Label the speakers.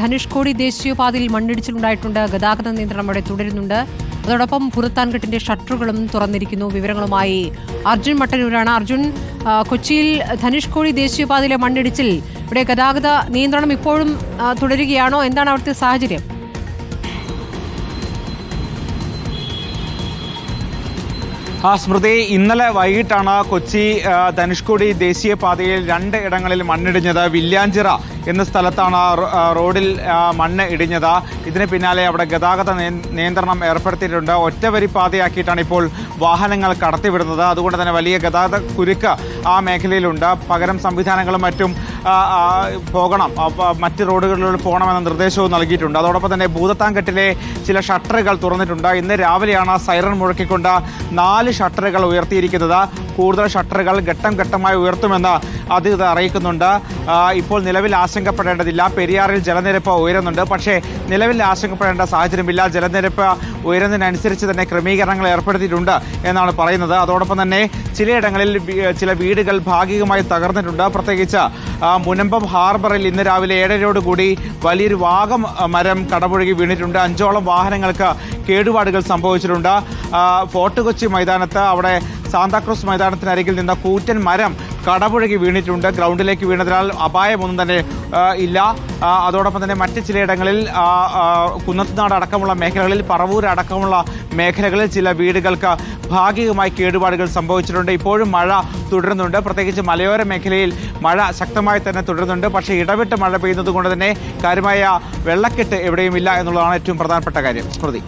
Speaker 1: ധനുഷ്കോടി ദേശീയപാതയിൽ മണ്ണിടിച്ചിലുണ്ടായിട്ടുണ്ട്. ഗതാഗത നിയന്ത്രണം അവിടെ തുടരുന്നുണ്ട്. അതോടൊപ്പം പുറത്താൻകെട്ടിന്റെ ഷട്ടറുകളും തുറന്നിരിക്കുന്നു. വിവരങ്ങളുമായി അർജുൻ മട്ടന്നൂരാണ്. അർജുൻ കൊച്ചിയിൽ ധനുഷ്കോടി ദേശീയപാതയിലെ മണ്ണിടിച്ചിൽ. ഇവിടെ ഗതാഗത നിയന്ത്രണം ഇപ്പോഴും തുടരുകയാണോ? എന്താണ് അവിടുത്തെ സാഹചര്യം?
Speaker 2: ആ സ്മൃതി ഇന്നലെ വൈകിട്ടാണ് കൊച്ചി ധനുഷ്കോടി ദേശീയപാതയിൽ രണ്ട് ഇടങ്ങളിൽ മണ്ണിടിഞ്ഞത്. വില്യാഞ്ചിറ എന്ന സ്ഥലത്താണ് റോഡിൽ മണ്ണ് ഇടിഞ്ഞത്. ഇതിന് പിന്നാലെ അവിടെ ഗതാഗത നിയന്ത്രണം ഏർപ്പെടുത്തിയിട്ടുണ്ട്. ഒറ്റവരി പാതയാക്കിയിട്ടാണ് ഇപ്പോൾ വാഹനങ്ങൾ കടത്തിവിടുന്നത്. അതുകൊണ്ട് തന്നെ വലിയ ഗതാഗത കുരുക്ക് ആ മേഖലയിലുണ്ട്. പകരം സംവിധാനങ്ങളും മറ്റും പോകണം. മറ്റ് റോഡുകളിലൂടെ പോകണമെന്ന നിർദ്ദേശവും നൽകിയിട്ടുണ്ട്. അതോടൊപ്പം തന്നെ ഭൂതത്താങ്കെട്ടിലെ ചില ഷട്ടറുകൾ തുറന്നിട്ടുണ്ട്. ഇന്ന് രാവിലെയാണ് സൈറൺ മുഴക്കിക്കൊണ്ട് നാല് ഷട്ടറുകൾ ഉയർത്തിയിരിക്കുന്നത്. കൂടുതൽ ഷട്ടറുകൾ ഘട്ടം ഘട്ടമായി ഉയർത്തുമെന്ന് അധികൃതർ അറിയിക്കുന്നുണ്ട്. ഇപ്പോൾ നിലവിൽ ആശങ്കപ്പെടേണ്ടതില്ല. പെരിയാറിൽ ജലനിരപ്പ് ഉയരുന്നുണ്ട്. പക്ഷേ നിലവിൽ ആശങ്കപ്പെടേണ്ട സാഹചര്യമില്ല. ജലനിരപ്പ് ഉയരുന്നതിനനുസരിച്ച് തന്നെ ക്രമീകരണങ്ങൾ ഏർപ്പെടുത്തിയിട്ടുണ്ട് എന്നാണ് പറയുന്നത്. അതോടൊപ്പം തന്നെ ചിലയിടങ്ങളിൽ ചില വീടുകൾ ഭാഗികമായി തകർന്നിട്ടുണ്ട്. പ്രത്യേകിച്ച് മുനമ്പം ഹാർബറിൽ ഇന്ന് രാവിലെ ഏഴരയോടുകൂടി വലിയൊരു വാഗം മരം കടപുഴകി വീണിട്ടുണ്ട്. അഞ്ചോളം വാഹനങ്ങൾക്ക് കേടുപാടുകൾ സംഭവിച്ചിട്ടുണ്ട്. ഫോർട്ട് കൊച്ചി മൈതാനത്ത് അവിടെ സാന്താക്രോസ് മൈതാനത്തിനരികിൽ നിന്ന കൂറ്റൻ മരം കടപുഴകി വീണിട്ടുണ്ട്. ഗ്രൗണ്ടിലേക്ക് വീണതിനാൽ അപായമൊന്നും തന്നെ ഇല്ല. അതോടൊപ്പം തന്നെ മറ്റ് ചിലയിടങ്ങളിൽ കുന്നത്തുനാട് അടക്കമുള്ള മേഖലകളിൽ പറവൂർ അടക്കമുള്ള മേഖലകളിൽ ചില വീടുകൾക്ക് ഭാഗികമായി കേടുപാടുകൾ സംഭവിച്ചിട്ടുണ്ട്. ഇപ്പോഴും മഴ തുടരുന്നുണ്ട്. പ്രത്യേകിച്ച് മലയോര മേഖലയിൽ മഴ ശക്തമായി തന്നെ തുടരുന്നുണ്ട്. പക്ഷേ ഇടവിട്ട് മഴ പെയ്യുന്നത് കൊണ്ട് തന്നെ കാര്യമായ വെള്ളക്കെട്ട് എവിടെയുമില്ല എന്നുള്ളതാണ് ഏറ്റവും പ്രധാനപ്പെട്ട കാര്യം. സ്മൃതി.